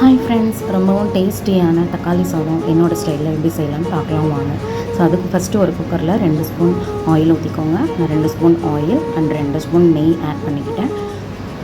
Hi friends ரொம்பவும் டேஸ்டியான தக்காளி சாதம் என்னோடய ஸ்டைலில் எப்படி செய்யலாம்னு பார்க்கலாம் வாங்க. ஸோ அதுக்கு ஃபஸ்ட்டு ஒரு குக்கரில் ரெண்டு ஸ்பூன் ஆயில் ஊற்றிக்கோங்க நான் ரெண்டு ஸ்பூன் ஆயில் அண்ட் ரெண்டு ஸ்பூன் நெய் ஆட் பண்ணிக்கிட்டேன்.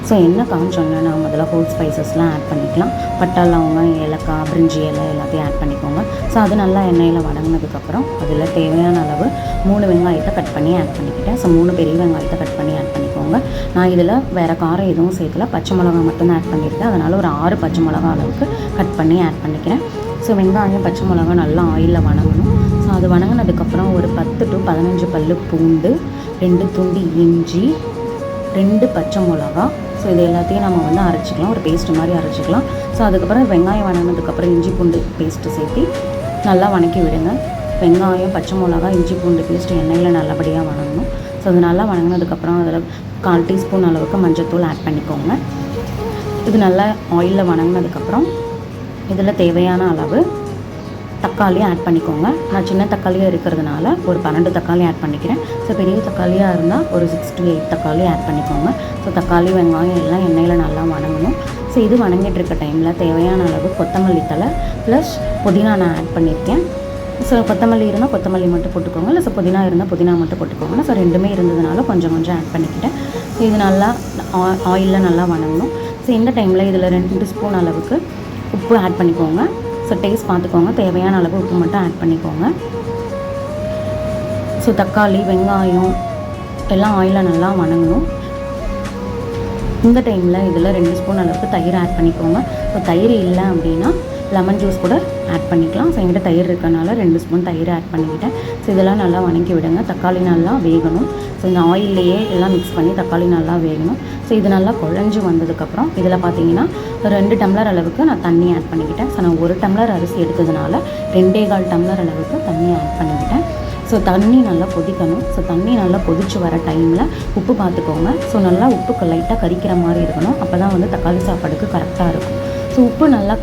ஸோ என்ன காமிச்சோன்னா நான் முதல்ல ஹோல் ஸ்பைசஸ்லாம் ஆட் பண்ணிக்கலாம். பட்டா லவங்கம் ஏலக்காய் பிரிஞ்சி இலை எல்லாத்தையும் ஆட் பண்ணிக்கோங்க. ஸோ அது நல்லா எண்ணெயில் வதங்கினதுக்கப்புறம் அதில் தேவையான அளவு மூணு வெங்காயத்தை கட் பண்ணி ஆட் பண்ணிக்கிட்டேன். ஸோ மூணு பெரிய வெங்காயத்தை கட் பண்ணி ஆட் பண்ணி பண்ணிக்கோங்க நான் இதில் வேறு காரம் எதுவும் சேர்க்கல. பச்சை மிளகா மட்டும்தான் ஆட் பண்ணியிருக்கேன். அதனால் ஒரு ஆறு பச்சை மிளகா அளவுக்கு கட் பண்ணி ஆட் பண்ணிக்கிறேன். ஸோ வெங்காயம் பச்சை மிளகா நல்லா ஆயிலில் வணங்கணும். ஸோ அது வணங்கினதுக்கப்புறம் ஒரு பத்து டு பதினஞ்சு பல் பூண்டு ரெண்டு துண்டு இஞ்சி ரெண்டு பச்சை மிளகா. ஸோ இது எல்லாத்தையும் நம்ம வந்து அரைச்சிக்கலாம். ஒரு பேஸ்ட் மாதிரி அரைச்சிக்கலாம். ஸோ அதுக்கப்புறம் வெங்காயம் வணங்கினதுக்கப்புறம் இஞ்சி பூண்டு பேஸ்ட்டு சேர்த்து நல்லா வணக்கி விடுங்க. வெங்காயம் பச்சை மிளகா இஞ்சி பூண்டு பேஸ்ட்டு எண்ணெயில் நல்லபடியாக வணங்கணும். ஸோ அது நல்லா வணங்கினதுக்கப்புறம் அதில் கால் டீஸ்பூன் அளவுக்கு மஞ்சத்தூள் ஆட் பண்ணிக்கோங்க. இது நல்லா ஆயிலில் வணங்கினதுக்கப்புறம் இதில் தேவையான அளவு தக்காளி ஆட் பண்ணிக்கோங்க. நான் சின்ன தக்காளியாக இருக்கிறதுனால ஒரு பன்னெண்டு தக்காளி ஆட் பண்ணிக்கிறேன். ஸோ பெரிய தக்காளியாக இருந்தால் ஒரு சிக்ஸ் டு எயிட் தக்காளி ஆட் பண்ணிக்கோங்க. ஸோ தக்காளி வெங்காயம் எல்லாம் எண்ணெயில் நல்லா வணங்கணும். ஸோ இது வணங்கிட்டு இருக்க டைமில் தேவையான அளவு கொத்தமல்லி தலை ப்ளஸ் புதினா நான் ஆட் பண்ணியிருக்கேன் ஸோ கொத்தமல்லி இருந்தால் கொத்தமல்லி மட்டும் போட்டுக்கோங்க. இல்லை ஸோ புதினா இருந்தால் புதினா மட்டும் போட்டுக்கோங்க. ஸோ ரெண்டுமே இருந்ததுனால கொஞ்சம் கொஞ்சம் ஆட் பண்ணிக்கிட்டேன். ஸோ இது நல்லா ஆயிலில் நல்லா வணங்கணும். ஸோ இந்த டைமில் இதில் ரெண்டு ஸ்பூன் அளவுக்கு உப்பு ஆட் பண்ணிக்கோங்க. ஸோ டேஸ்ட் பார்த்துக்கோங்க. தேவையான அளவு உப்பு மட்டும் ஆட் பண்ணிக்கோங்க. ஸோ தக்காளி வெங்காயம் எல்லாம் ஆயிலில் நல்லா வணங்கணும். இந்த டைமில் இதில் ரெண்டு ஸ்பூன் அளவுக்கு தயிர் ஆட் பண்ணிக்கோங்க. ஸோ தயிர் இல்லை அப்படின்னா லெமன் ஜூஸ் கூட ஆட் பண்ணிக்கலாம். ஸோ எங்கிட்ட தயிர் இருக்கனால ரெண்டு ஸ்பூன் தயிர் ஆட் பண்ணிக்கிட்டேன். ஸோ இதெல்லாம் நல்லா வணக்கி விடுங்க. தக்காளி நல்லா வேகணும். ஸோ இந்த ஆயில்லையே எல்லாம் மிக்ஸ் பண்ணி தக்காளி நல்லா வேகணும். ஸோ இது நல்லா குழஞ்சி வந்ததுக்கப்புறம் இதில் பார்த்தீங்கன்னா ரெண்டு டம்ளர் அளவுக்கு நான் தண்ணி ஆட் பண்ணிக்கிட்டேன். ஸோ நான் ஒரு டம்ளர் அரிசி எடுத்ததுனால ரெண்டே கால் டம்ளர் அளவுக்கு தண்ணி ஆட் பண்ணிக்கிட்டேன். ஸோ தண்ணி நல்லா கொதிக்கணும். ஸோ தண்ணி நல்லா கொதிச்சு வர டைமில் உப்பு பார்த்துக்கோங்க ஸோ நல்லா உப்புக்கு லைட்டாக கரிக்கிற மாதிரி இருக்கணும். அப்போ தான் வந்து தக்காளி சாப்பாடுக்கு கரெக்டாக இருக்கும். ஸோ உப்பு நல்லா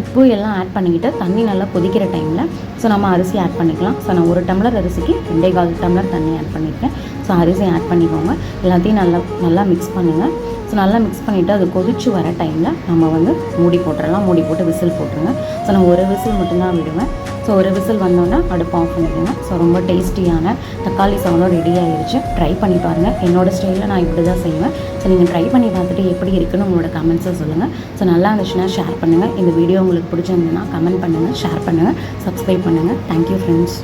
உப்பு எல்லாம் ஆட் பண்ணிக்கிட்டு தண்ணி நல்லா கொதிக்கிற டைமில் ஸோ நம்ம அரிசி ஆட் பண்ணிக்கலாம். ஸோ நான் ஒரு டம்ளர் அரிசிக்கு ரெண்டே கால் டம்ளர் தண்ணி ஆட் பண்ணியிருக்கேன். ஸோ அரிசி ஆட் பண்ணிக்கோங்க. எல்லாத்தையும் நல்லா நல்லா மிக்ஸ் பண்ணுங்கள் ஸோ நல்லா மிக்ஸ் பண்ணிவிட்டு அது கொதிச்சு வர டைமில் நம்ம வந்து மூடி போட்டுடலாம் மூடி போட்டு விசில் போட்டுருங்க. ஸோ நான் ஒரு விசில் மட்டும்தான் விடுவேன். ஸோ ஒரு விசில் வந்தோன்னே அடுப்பு ஆஃப் பண்ணிவிடுங்க ஸோ ரொம்ப டேஸ்டியான தக்காளி சாதம் ரெடி ஆகிடுச்சு ட்ரை பண்ணி பாருங்கள் என்னோடய ஸ்டைலில் நான் இப்படி தான் செய்வேன். ஸோ நீங்கள் ட்ரை பண்ணி பார்த்துட்டு எப்படி இருக்குன்னு உங்களோட கமெண்ட்ஸை சொல்லுங்கள் ஸோ நல்லா இருந்துச்சுன்னா ஷேர் பண்ணுங்கள் இந்த வீடியோ உங்களுக்கு பிடிச்சிருந்ததுன்னா கமெண்ட் பண்ணுங்கள் ஷேர் பண்ணுங்கள் சப்ஸ்கிரைப் பண்ணுங்கள் தேங்க்யூ ஃப்ரெண்ட்ஸ்